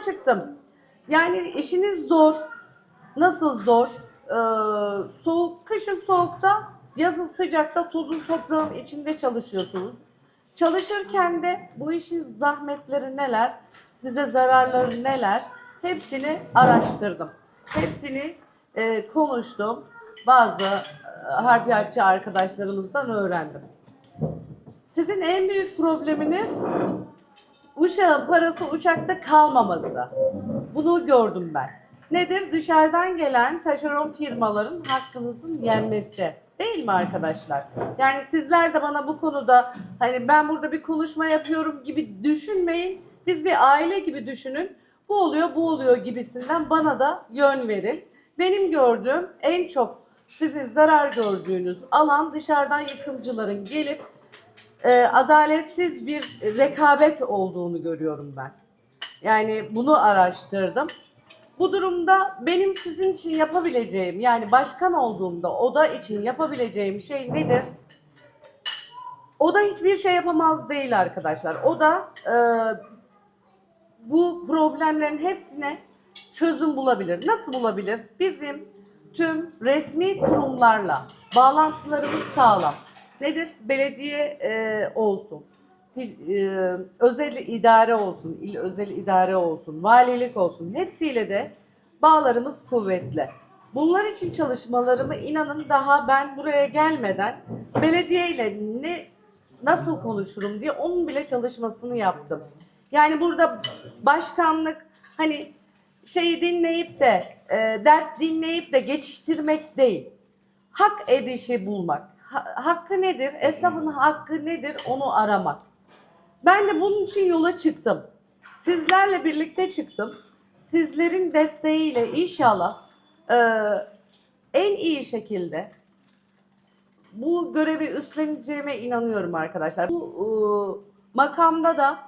çıktım. Yani işiniz zor. Nasıl zor? Ee, soğuk, kışın soğukta, yazın sıcakta tozun toprağın içinde çalışıyorsunuz. Çalışırken de bu işin zahmetleri neler, size zararları neler hepsini araştırdım. Hepsini e, konuştum. Bazı e, harfiyatçı arkadaşlarımızdan öğrendim. Sizin en büyük probleminiz Uşağın parası uçakta kalmaması. Bunu gördüm ben. Nedir? Dışarıdan gelen taşeron firmaların hakkınızın yenmesi. Değil mi arkadaşlar? Yani sizler de bana bu konuda hani ben burada bir konuşma yapıyorum gibi düşünmeyin. Biz bir aile gibi düşünün. Bu oluyor, bu oluyor gibisinden bana da yön verin. Benim gördüğüm en çok sizin zarar gördüğünüz alan dışarıdan yıkımcıların gelip e, adaletsiz bir rekabet olduğunu görüyorum ben. Yani bunu araştırdım. Bu durumda benim sizin için yapabileceğim yani başkan olduğumda oda için yapabileceğim şey nedir? Oda hiçbir şey yapamaz değil arkadaşlar. Oda e, bu problemlerin hepsine çözüm bulabilir. Nasıl bulabilir? Bizim tüm resmi kurumlarla bağlantılarımız sağlam. Nedir? Belediye e, olsun, e, özel idare olsun, il özel idare olsun, valilik olsun hepsiyle de bağlarımız kuvvetli. Bunlar için çalışmalarımı inanın daha ben buraya gelmeden belediyeyle ne nasıl konuşurum diye onun bile çalışmasını yaptım. Yani burada başkanlık hani şeyi dinleyip de e, dert dinleyip de geçiştirmek değil. Hak edişi bulmak. Ha- hakkı nedir? Esnafın hakkı nedir? Onu aramak. Ben de bunun için yola çıktım. Sizlerle birlikte çıktım. Sizlerin desteğiyle inşallah e, en iyi şekilde bu görevi üstleneceğime inanıyorum arkadaşlar. Bu e, makamda da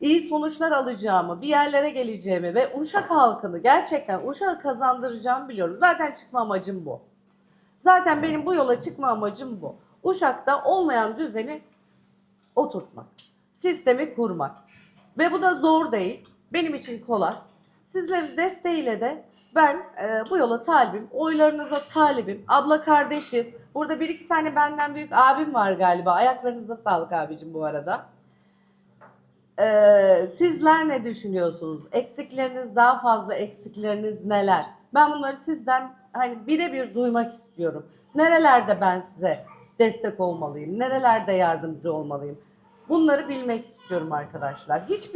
iyi sonuçlar alacağımı, bir yerlere geleceğimi ve Uşak halkını gerçekten Uşak'ı kazandıracağımı biliyorum. Zaten çıkma amacım bu. Zaten benim bu yola çıkma amacım bu. Uşak'ta olmayan düzeni oturtmak. Sistemi kurmak. Ve bu da zor değil. Benim için kolay. Sizlerin desteğiyle de ben e, bu yola talibim. Oylarınıza talibim. Abla kardeşiz. Burada bir iki tane benden büyük abim var galiba. Ayaklarınıza sağlık abicim bu arada. Ee, sizler ne düşünüyorsunuz? Eksikleriniz daha fazla eksikleriniz neler? Ben bunları sizden hani birebir duymak istiyorum. Nerelerde ben size destek olmalıyım? Nerelerde yardımcı olmalıyım? Bunları bilmek istiyorum arkadaşlar. Hiç